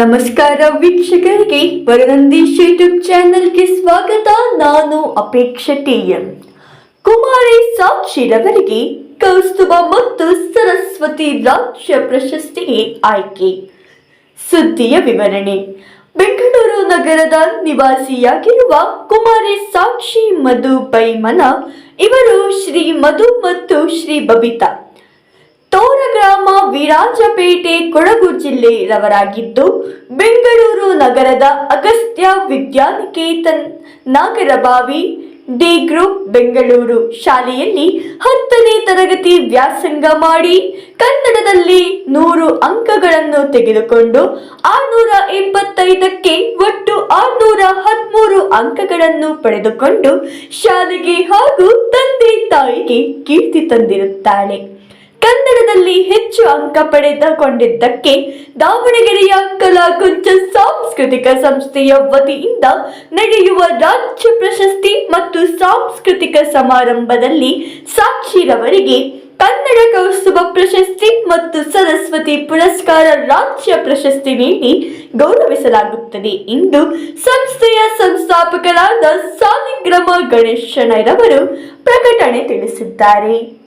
ನಮಸ್ಕಾರ ವೀಕ್ಷಕರಿಗೆ ವರನಂದೀಶ್ ಯೂಟ್ಯೂಬ್ ಚಾನೆಲ್ಗೆ ಸ್ವಾಗತ. ನಾನು ಅಪೇಕ್ಷ ಟಿಎಂ ಕುಮಾರಿ ಸಾಕ್ಷಿರವರಿಗೆ ಕೌಸ್ತುಭ ಮತ್ತು ಸರಸ್ವತಿ ರಾಜ್ಯ ಪ್ರಶಸ್ತಿಗೆ ಆಯ್ಕೆ. ಸುದ್ದಿಯ ವಿವರಣೆ. ಬೆಂಗಳೂರು ನಗರದ ನಿವಾಸಿಯಾಗಿರುವ ಕುಮಾರಿ ಸಾಕ್ಷಿ ಮಧು ಬೈಮನ, ಇವರು ಶ್ರೀ ಮಧು ಮತ್ತು ಶ್ರೀ ಬಬಿತಾ. ವಿರಾಜಪೇಟೆ ಕೊಡಗು ಜಿಲ್ಲೆಯವರಾಗಿದ್ದು, ಬೆಂಗಳೂರು ನಗರದ ಅಗಸ್ತ್ಯ ವಿದ್ಯಾನಿಕೇತನ್ ನಾಗರಬಾವಿ ಡಿ ಗ್ರೂಪ್ ಬೆಂಗಳೂರು ಶಾಲೆಯಲ್ಲಿ ಹತ್ತನೇ ತರಗತಿ ವ್ಯಾಸಂಗ ಮಾಡಿ, ಕನ್ನಡದಲ್ಲಿ ನೂರು ಅಂಕಗಳನ್ನು ತೆಗೆದುಕೊಂಡು ಆರುನೂರ ಎಂಬತ್ತೈದಕ್ಕೆ ಒಟ್ಟು ಆರ್ನೂರ ಹದಿಮೂರು ಅಂಕಗಳನ್ನು ಪಡೆದುಕೊಂಡು ಶಾಲೆಗೆ ಹಾಗೂ ತಂದೆ ತಾಯಿಗೆ ಕೀರ್ತಿ ತಂದಿರುತ್ತಾಳೆ. ಕನ್ನಡದಲ್ಲಿ ಹೆಚ್ಚು ಅಂಕ ಪಡೆದುಕೊಂಡಿದ್ದಕ್ಕೆ ದಾವಣಗೆರೆಯ ಕಲಾಕುಂಚ ಸಾಂಸ್ಕೃತಿಕ ಸಂಸ್ಥೆಯ ವತಿಯಿಂದ ನಡೆಯುವ ರಾಜ್ಯ ಪ್ರಶಸ್ತಿ ಮತ್ತು ಸಾಂಸ್ಕೃತಿಕ ಸಮಾರಂಭದಲ್ಲಿ ಸಾಕ್ಷಿರವರಿಗೆ ಕನ್ನಡ ಕೌಸ್ತುಭ ಪ್ರಶಸ್ತಿ ಮತ್ತು ಸರಸ್ವತಿ ಪುರಸ್ಕಾರ ರಾಜ್ಯ ಪ್ರಶಸ್ತಿ ನೀಡಿ ಗೌರವಿಸಲಾಗುತ್ತದೆ. ಎಂದು ಸಂಸ್ಥೆಯ ಸಂಸ್ಥಾಪಕರಾದ ಸಾಲಿಗ್ರಾಮ ಗಣೇಶನರವರು ಪ್ರಕಟಣೆ ತಿಳಿಸಿದ್ದಾರೆ.